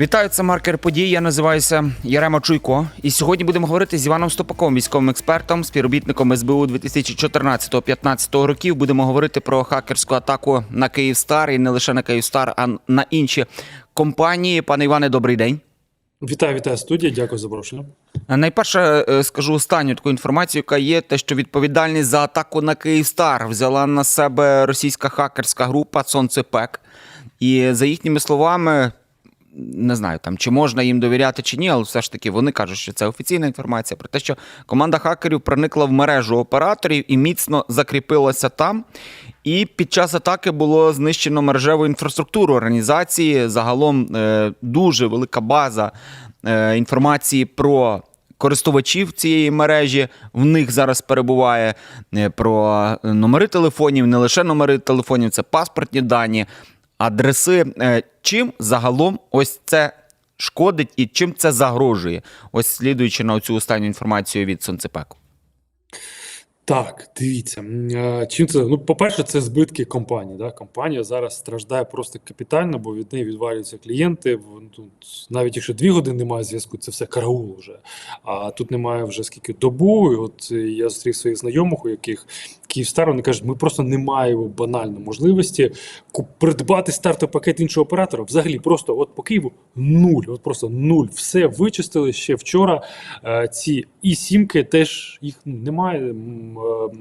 Вітаю, це маркер подій. Я називаюся Ярема Чуйко. І сьогодні будемо говорити з Іваном Стопаком, військовим експертом, співробітником СБУ 2014-2015 років. Будемо говорити про хакерську атаку на Київстар і не лише на Київстар, а на інші компанії. Пане Іване, добрий день. Вітаю, вітаю студія. Дякую за запрошення. Найперше е, скажу останню таку інформацію, яка є, те, що відповідальність за атаку на Київстар взяла на себе російська хакерська група Сонцепек. І за їхніми словами, не знаю, там чи можна їм довіряти чи ні, але все ж таки вони кажуть, що це офіційна інформація про те, що команда хакерів проникла в мережу операторів і міцно закріпилася там. І під час атаки було знищено мережеву інфраструктуру організації. Загалом е, дуже велика база е, інформації про. Користувачів цієї мережі в них зараз перебуває е, про номери телефонів, не лише номери телефонів, це паспортні дані, адреси. Е, Чим загалом ось це шкодить і чим це загрожує? Ось слідуючи на цю останню інформацію від Сонцепеку. Так, дивіться. е, Чим це? Ну, по-перше, це збитки компанії. Да? Компанія зараз страждає просто капітально, бо від неї відвалюються клієнти. Тут, навіть якщо дві години немає зв'язку, це все караул вже. А тут немає вже скільки добу. І от е, я зустрів своїх знайомих, у яких Київстар, вони кажуть, ми просто не маємо банально можливості придбати стартовий пакет іншого оператора. Взагалі, просто от по Києву нуль. От просто нуль. Все вичистили ще вчора. Е, Ці і сімки теж їх ну, немає. Е,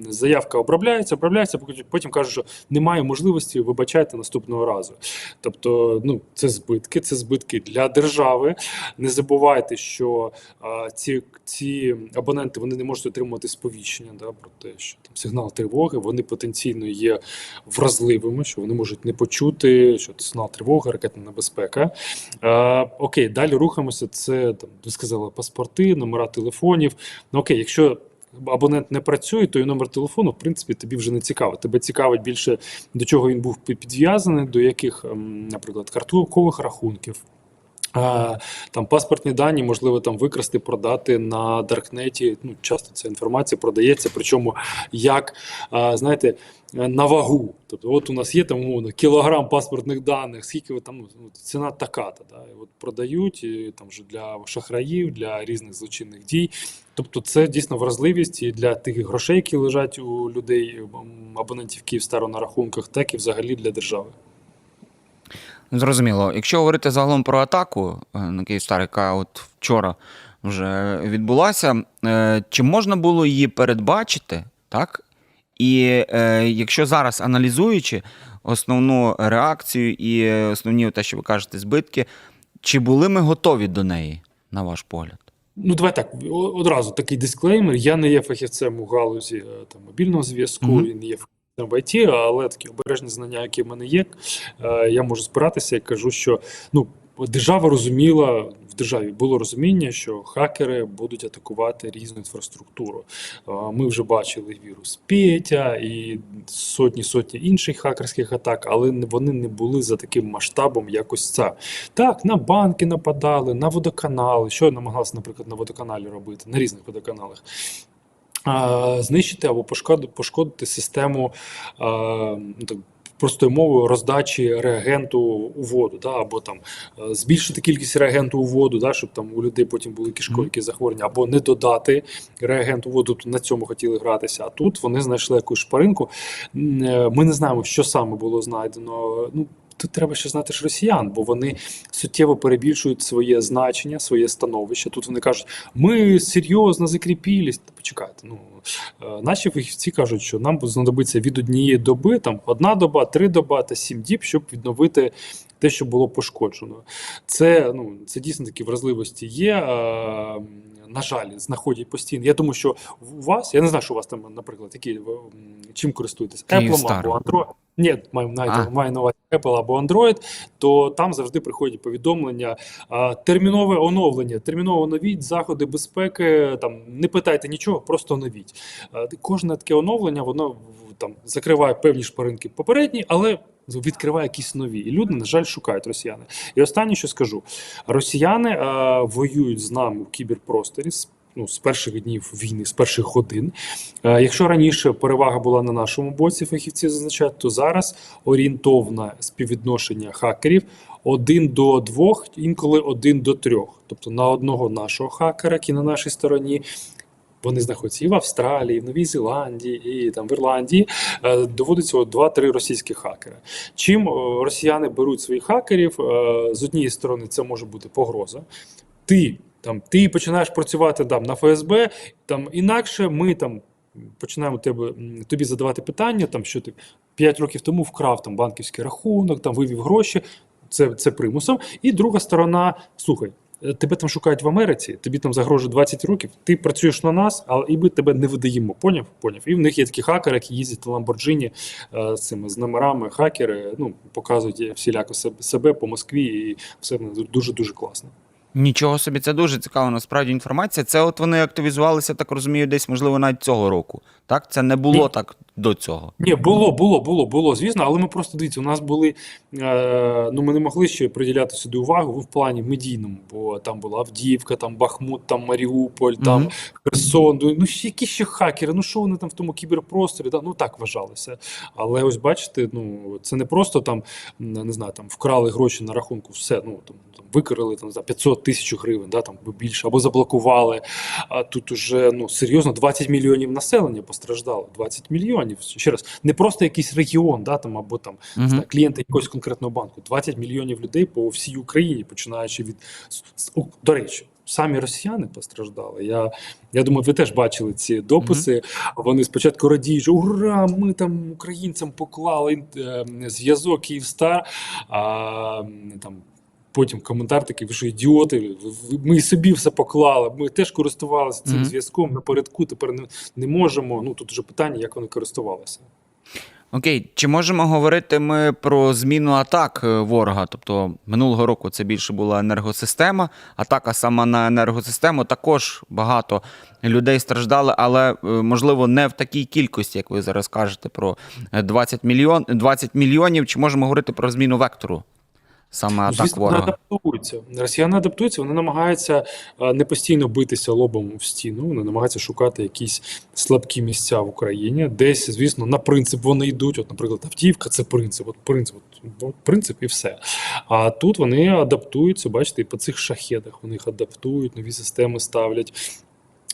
Заявка обробляється, обробляється, потім- кажуть, що немає можливості, вибачайте наступного разу. Тобто, ну це збитки, це збитки для держави. Не забувайте, що а, ці, ці абоненти вони не можуть отримувати сповіщення да, про те, що там сигнал тривоги, вони потенційно є вразливими, що вони можуть не почути, що це сигнал тривоги, ракетна небезпека. А, окей, далі рухаємося. Це там ви сказали паспорти, номера телефонів. Ну окей, якщо абонент не працює, то і номер телефону, в принципі, тобі вже не цікаво. Тебе цікавить більше до чого він був підв'язаний, до яких, ем, наприклад, карткових рахунків. Там паспортні дані, можливо, там викрасти, продати на Даркнеті. Ну, часто ця інформація продається, причому як, знаєте, на вагу. Тобто, от у нас є там умовно кілограм паспортних даних, скільки ви там ну, ціна така-то. Да? І от продають і, там вже для шахраїв, для різних злочинних дій. Тобто, це дійсно вразливість і для тих грошей, які лежать у людей, абонентів Київстару на рахунках, так і взагалі для держави. Зрозуміло. Якщо говорити загалом про атаку е, на Київстар, яка от вчора вже відбулася, е, чи можна було її передбачити, так? І е, якщо зараз аналізуючи основну реакцію і основні те, що ви кажете, збитки, чи були ми готові до неї, на ваш погляд? Ну, давай так, одразу такий дисклеймер. Я не є фахівцем у галузі е, там, мобільного зв'язку, Мгм. і не є в ІТ, але такі обережні знання, які в мене є, е, я можу спиратися і кажу, що ну, держава розуміла, в державі було розуміння, що хакери будуть атакувати різну інфраструктуру. Е, Ми вже бачили вірус Петя і сотні сотні інших хакерських атак, але вони не були за таким масштабом, як ось ця. Так, на банки нападали, на водоканали. Що намагалися, наприклад, на водоканалі робити, на різних водоканалах. Знищити або пошкодити, пошкодити систему ну, так, простою мовою роздачі реагенту у воду, да, або там е, збільшити кількість реагенту у воду, да, щоб там у людей потім були кишкові захворювання, або не додати реагент у воду. Тобто на цьому хотіли гратися. А тут вони знайшли якусь шпаринку. Е, Ми не знаємо, що саме було знайдено. Ну, Тут треба ще знати ж росіян, бо вони суттєво перебільшують своє значення, своє становище. Тут вони кажуть, ми серйозно закріпілись. Почекайте, ну е, наші фахівці кажуть, що нам знадобиться від однієї доби, там одна доба, три доба та сім діб, щоб відновити те, що було пошкоджено. Це ну це дійсно такі вразливості є. На жаль, знаходять постійно. Я думаю, що у вас, я не знаю, що у вас там, наприклад, які чим користуєтесь? Apple або Android. Ні, маю, А. маю, на увазі Apple або Android, то там завжди приходять повідомлення, термінове оновлення, терміново оновіть заходи безпеки. Там не питайте нічого, просто оновіть. А, Кожне таке оновлення, воно там закриває певні шпаринки попередні, але відкриває якісь нові. І люди, на жаль, шукають росіяни. І останнє, що скажу: росіяни а, воюють з нами в кіберпросторі. Ну, з перших днів війни, з перших годин. Е, Якщо раніше перевага була на нашому боці, фахівці зазначають, то зараз орієнтовне співвідношення хакерів один до двох, інколи один до трьох. Тобто на одного нашого хакера, який на нашій стороні. Вони знаходяться і в Австралії, і в Новій Зеландії, і там в Ірландії. Е, доводиться от 2-3 російські хакери. Чим е, росіяни беруть своїх хакерів? Е, з однієї сторони, це може бути погроза. Ти там ти починаєш працювати там на ФСБ, там інакше ми там починаємо тебе тобі задавати питання, там що ти 5 років тому вкрав там банківський рахунок, там вивів гроші. Це, це примусом. І друга сторона, слухай. Е, Тебе там шукають в Америці, тобі там загрожує 20 років. Ти працюєш на нас, але і ми тебе не видаємо. Поняв? Поняв. І в них є такі хакери, які їздять на Ламборджині е, з цими з номерами. Хакери ну показують всіляко себе, по Москві, і все дуже дуже класно. Нічого собі, це дуже цікава насправді інформація. Це от вони активізувалися, так розумію, десь, можливо, навіть цього року. Так? Це не було Ні. так до цього. Ні, було, було, було, було, звісно, але ми просто дивіться, у нас були. Е, ну, ми не могли ще приділяти сюди увагу в плані медійному, бо там була Авдіївка, там Бахмут, там Маріуполь, там Мгм. Херсон. Ну, ну які ще хакери? Ну що вони там в тому кіберпросторі? Да? Ну так вважалося. Але ось бачите, ну це не просто там не знаю, там вкрали гроші на рахунку, все ну там, там викрили там за 500 тисяч гривень, да, там більше, або заблокували. А тут уже ну серйозно 20 мільйонів населення постраждало. 20 мільйонів. Ще раз, не просто якийсь регіон, да, там або там не Мгм. клієнти якогось конкретного банку. 20 мільйонів людей по всій Україні, починаючи від до речі. Самі росіяни постраждали. Я, я думаю, ви теж бачили ці дописи. Вони спочатку радіють, що ура, ми там українцям поклали е, зв'язок Київстар, а там. Потім коментар такий, ви що ідіоти, ми і собі все поклали, ми теж користувалися цим Мгм. зв'язком напередку, тепер не, не можемо. Ну тут вже питання, як вони користувалися. Окей, чи можемо говорити ми про зміну атак е, ворога? Тобто минулого року це більше була енергосистема, атака саме на енергосистему. Також багато людей страждали, але е, можливо не в такій кількості, як ви зараз кажете, про е, 20 мільйон 20 мільйонів. Чи можемо говорити про зміну вектору саме Ну, Звісно, вони ворога? адаптуються. Росіяни адаптуються, вони намагаються е, не постійно битися лобом в стіну, вони намагаються шукати якісь слабкі місця в Україні. Десь, звісно, на принцип вони йдуть. От, наприклад, Авдіївка це принцип. От принцип, от, от принцип і все. А тут вони адаптуються, бачите, і по цих шахедах вони їх адаптують, нові системи ставлять.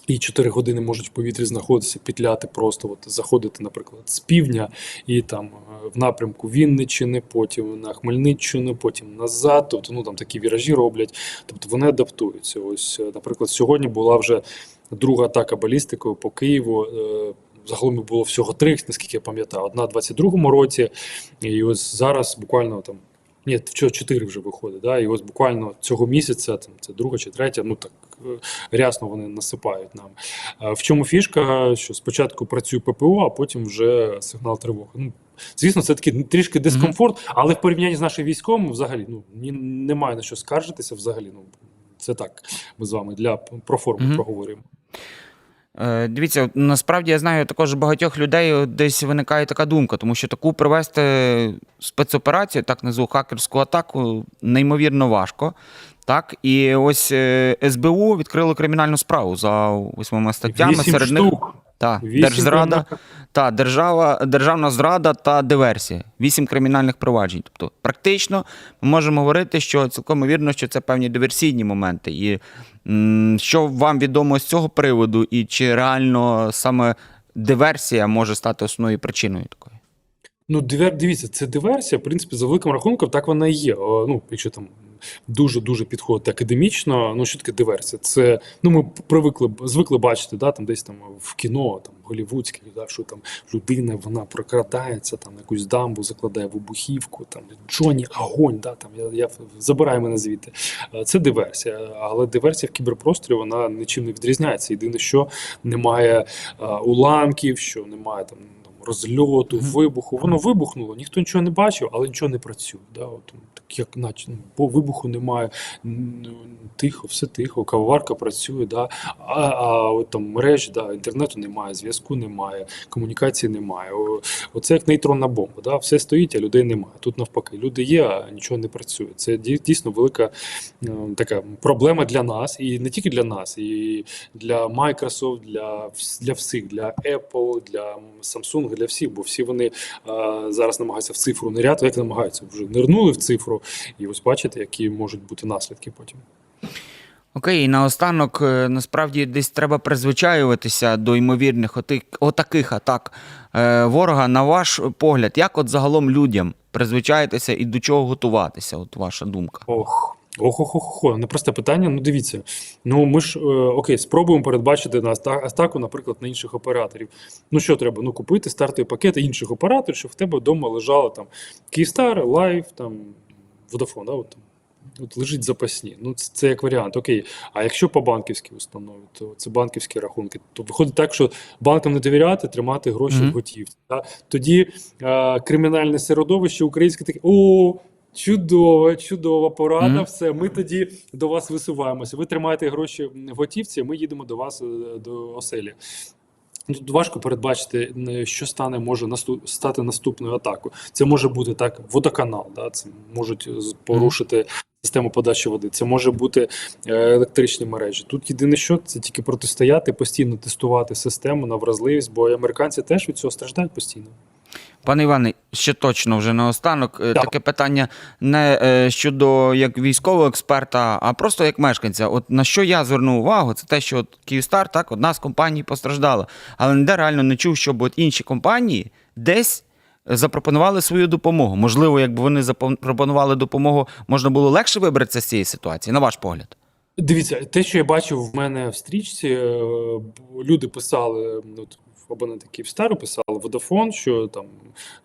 І 4 години можуть в повітрі знаходитися, петляти просто, от заходити, наприклад, з півдня і там е, в напрямку Вінниччини, потім на Хмельниччину, потім назад. Тобто, ну там такі віражі роблять. Тобто вони адаптуються. Ось, е, наприклад, сьогодні була вже друга атака балістикою по Києву. Е, Загалом було всього три, наскільки я пам'ятаю. Одна в 22-му році, і ось зараз буквально там. Ні, вчора чотири вже виходить. Да? І ось буквально цього місяця, там це друга чи третя, ну так е, рясно вони насипають нам. Е, В чому фішка? Що спочатку працює ППО, а потім вже сигнал тривоги. Ну, звісно, це такий трішки дискомфорт, але в порівнянні з нашим військом взагалі ну, немає на що скаржитися взагалі. Ну, це так, ми з вами для про форму Мгм. проговорюємо. Е, Дивіться, насправді я знаю також багатьох людей десь виникає така думка, тому що таку провести спецоперацію, так назву хакерську атаку, неймовірно важко. Так, і ось е, СБУ відкрило кримінальну справу за восьмома статтями. Серед них штук. Та, держзрада, та, держава, державна зрада та диверсія. Вісім кримінальних проваджень. Тобто, практично ми можемо говорити, що цілком вірно, що це певні диверсійні моменти. І м, що вам відомо з цього приводу, і чи реально саме диверсія може стати основною причиною такої? Ну, дивіться, це диверсія, в принципі, за великим рахунком, так вона і є. Ну, якщо там дуже-дуже підходити академічно, ну що таке диверсія? Це ну ми привикли звикли бачити, да, там десь там в кіно, там голівудських, да, що там людина вона прокрадається, там якусь дамбу закладає вибухівку, там Джоні, огонь, да, там я, я забираю мене звідти. Е, Це диверсія, але диверсія в кіберпросторі вона нічим не відрізняється. Єдине, що немає е, уламків, що немає там. Розльоту, вибуху, воно вибухнуло, ніхто нічого не бачив, але нічого не працює. Да? От, так як наче ну, по вибуху немає, тихо, все тихо, кавоварка працює, да? а, а от там мереж, да, інтернету немає, зв'язку немає, комунікації немає. О, оце як нейтронна бомба. Да? Все стоїть, а людей немає. Тут навпаки, люди є, а нічого не працює. Це дійсно велика е, така проблема для нас, і не тільки для нас, і для Microsoft, для, для всіх, для Apple, для Samsung, перемоги для всіх, бо всі вони а, зараз намагаються в цифру ниряти. Як намагаються? Вже нирнули в цифру, і ось бачите, які можуть бути наслідки потім. Окей, і наостанок, е, насправді, десь треба призвичаюватися до ймовірних отих, отаких атак е, ворога. На ваш погляд, як от загалом людям призвичаїтися і до чого готуватися? От ваша думка. Ох. Ох, ох, ох, ох, непросте питання. Ну, дивіться. Ну, ми ж е, окей, спробуємо передбачити на атаку, наприклад, на інших операторів. Ну, що треба? Ну, купити стартові пакети інших операторів, щоб в тебе вдома лежало там Київстар, Лайф, там Vodafone, да, от, там. От лежить запасні. Ну, це, це як варіант. Окей. А якщо по банківській установі, то це банківські рахунки. То виходить так, що банкам не довіряти, тримати гроші Мгм. в готівці. Да? Тоді е, кримінальне середовище українське таке: о, чудово, чудова порада. Мгм. Все, ми тоді до вас висуваємося. Ви тримаєте гроші в готівці, ми їдемо до вас е, до оселі. Тут важко передбачити, е, що стане може наступ, стати наступною атакою. Це може бути так, водоканал, да? це можуть з- порушити систему подачі води. Це може бути е, електричні мережі. Тут єдине, що це тільки протистояти, постійно тестувати систему на вразливість, бо американці теж від цього страждають постійно. Пане Іване, ще точно вже наостанок. е, Так. Таке питання не е, щодо як військового експерта, а просто як мешканця. От на що я звернув увагу, це те, що от Київстар, так, одна з компаній постраждала. Але ніде реально не чув, щоб от інші компанії десь запропонували свою допомогу. Можливо, якби вони запропонували допомогу, можна було легше вибратися з цієї ситуації, на ваш погляд. Дивіться, те, що я бачив в мене в стрічці, е, люди писали, от абоненти Київстару писали Водофон, що там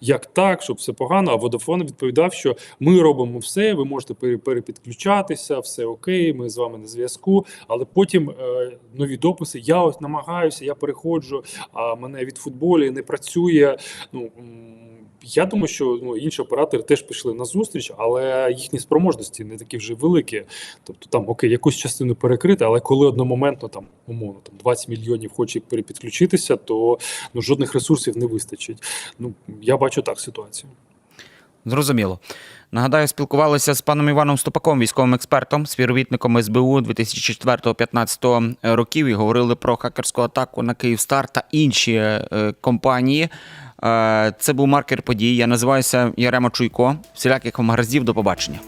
як так, щоб все погано. А Водофон відповідав, що ми робимо все, ви можете пере- перепідключатися, все окей, ми з вами на зв'язку. Але потім е, нові дописи. Я ось намагаюся, я переходжу, а мене від футболі не працює. Ну я думаю, що ну, інші оператори теж пішли на зустріч, але їхні спроможності не такі вже великі. Тобто там окей, якусь частину перекрити, але коли одномоментно там умовно там 20 мільйонів хоче перепідключитися, то ну жодних ресурсів не вистачить. Ну я бачу так ситуацію. Зрозуміло. Нагадаю, спілкувалися з паном Іваном Ступаком, військовим експертом, співробітником СБУ 2004-2015 років і говорили про хакерську атаку на Київстар та інші е, компанії. Е, Це був маркер подій. Я називаюся Ярема Чуйко. Всіляких вам гараздів. До побачення.